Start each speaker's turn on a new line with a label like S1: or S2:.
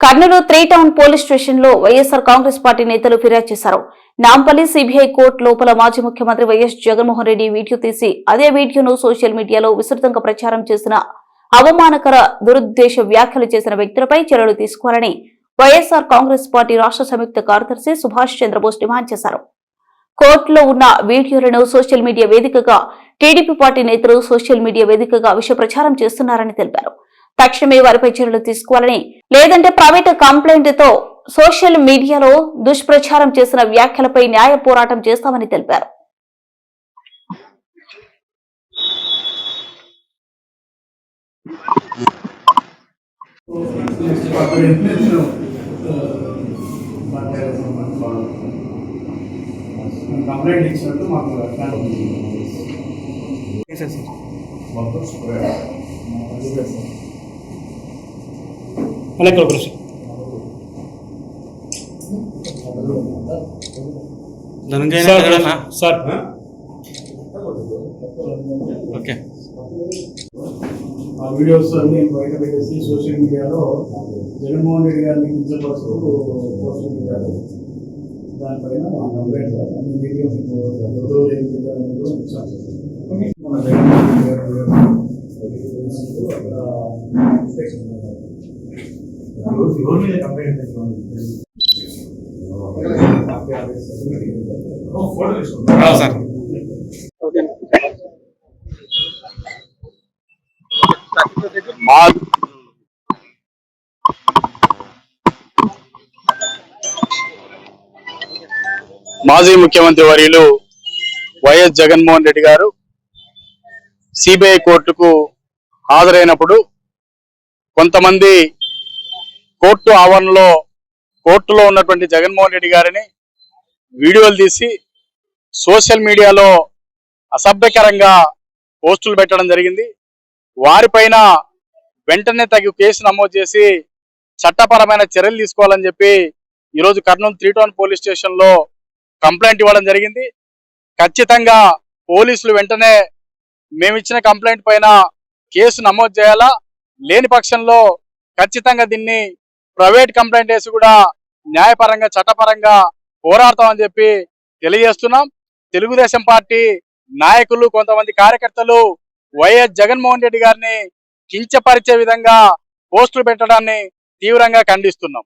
S1: Kurnool three town police స్టేషన్లో YSR Congress party నేతలు ఫిర్యాదు చేశారు. నాంపల్లి సిబిఐ కోర్టు లోపల మాజీ ముఖ్యమంత్రి వైఎస్ జగన్మోహన్ రెడ్డి వీడియో తీసి అదే వీడియోను సోషల్ మీడియాలో విస్తృతంగా ప్రచారం చేసిన అవమానకర దురుద్దేశ వ్యాఖ్యలు చేసిన వ్యక్తులపై చర్యలు తీసుకోవాలని వైఎస్ఆర్ కాంగ్రెస్ పార్టీ రాష్ట్ర సంయుక్త కార్యదర్శి సుభాష్ చంద్రబోస్ డిమాండ్ చేశారు. కోర్టులో ఉన్న వీడియోలను సోషల్ మీడియా వేదికగా టీడీపీ పార్టీ నేతలు సోషల్ మీడియా వేదికగా విష ప్రచారం చేస్తున్నారని తెలిపారు. తక్షణమే వారిపై చర్యలు తీసుకోవాలని లేదంటే ప్రైవేట్ కంప్లైంట్తో సోషల్ మీడియాలో దుష్ప్రచారం చేసిన వ్యాఖ్యలపై న్యాయ పోరాటం చేస్తామని తెలిపారు.
S2: కంప్లైంట్ ఇచ్చినట్టు మాకు
S3: సార్ అలాగే కార్పొరేషన్
S4: ధనంజయ
S3: సార్
S4: ఎక్కడన్నా
S3: సార్
S4: ఓకే
S2: ఆ వీడియోస్ అన్ని బయట పెట్టేసి సోషల్ మీడియాలో జగన్మోహన్ రెడ్డి గారిని కించపరుస్తూ పోస్ట్ పెట్టారు దానిపైన మా కంప్లైంట్ సార్ అన్ని వీడియోస్ ఎవరు ఏం పెట్టారని కూడా ఇచ్చాను మన జగన్మోహన్ రెడ్డి గారి videos అక్కడ
S4: సార్.
S5: మా మాజీ ముఖ్యమంత్రి వర్యులు వైఎస్ జగన్మోహన్ రెడ్డి గారు సిబిఐ కోర్టుకు హాజరైనప్పుడు కొంతమంది కోర్టు ఆవరణలో కోర్టులో ఉన్నటువంటి జగన్మోహన్ రెడ్డి గారిని వీడియోలు తీసి సోషల్ మీడియాలో అసభ్యకరంగా పోస్టులు పెట్టడం జరిగింది. వారిపైన వెంటనే తగు కేసు నమోదు చేసి చట్టపరమైన చర్యలు తీసుకోవాలని చెప్పి ఈరోజు కర్నూలు త్రీ టౌన్ పోలీస్ స్టేషన్లో కంప్లైంట్ ఇవ్వడం జరిగింది. ఖచ్చితంగా పోలీసులు వెంటనే మేము ఇచ్చిన కంప్లైంట్ పైన కేసు నమోదు చేయాలా? లేని పక్షంలో ఖచ్చితంగా దీన్ని ప్రైవేట్ కంప్లైంట్ వేసి కూడా న్యాయపరంగా చట్టపరంగా పోరాడతామని చెప్పి తెలియజేస్తున్నాం. తెలుగుదేశం పార్టీ నాయకులు కొంతమంది కార్యకర్తలు వైఎస్ జగన్మోహన్ రెడ్డి గారిని కించపరిచే విధంగా పోస్టులు పెట్టడాన్ని తీవ్రంగా ఖండిస్తున్నాం.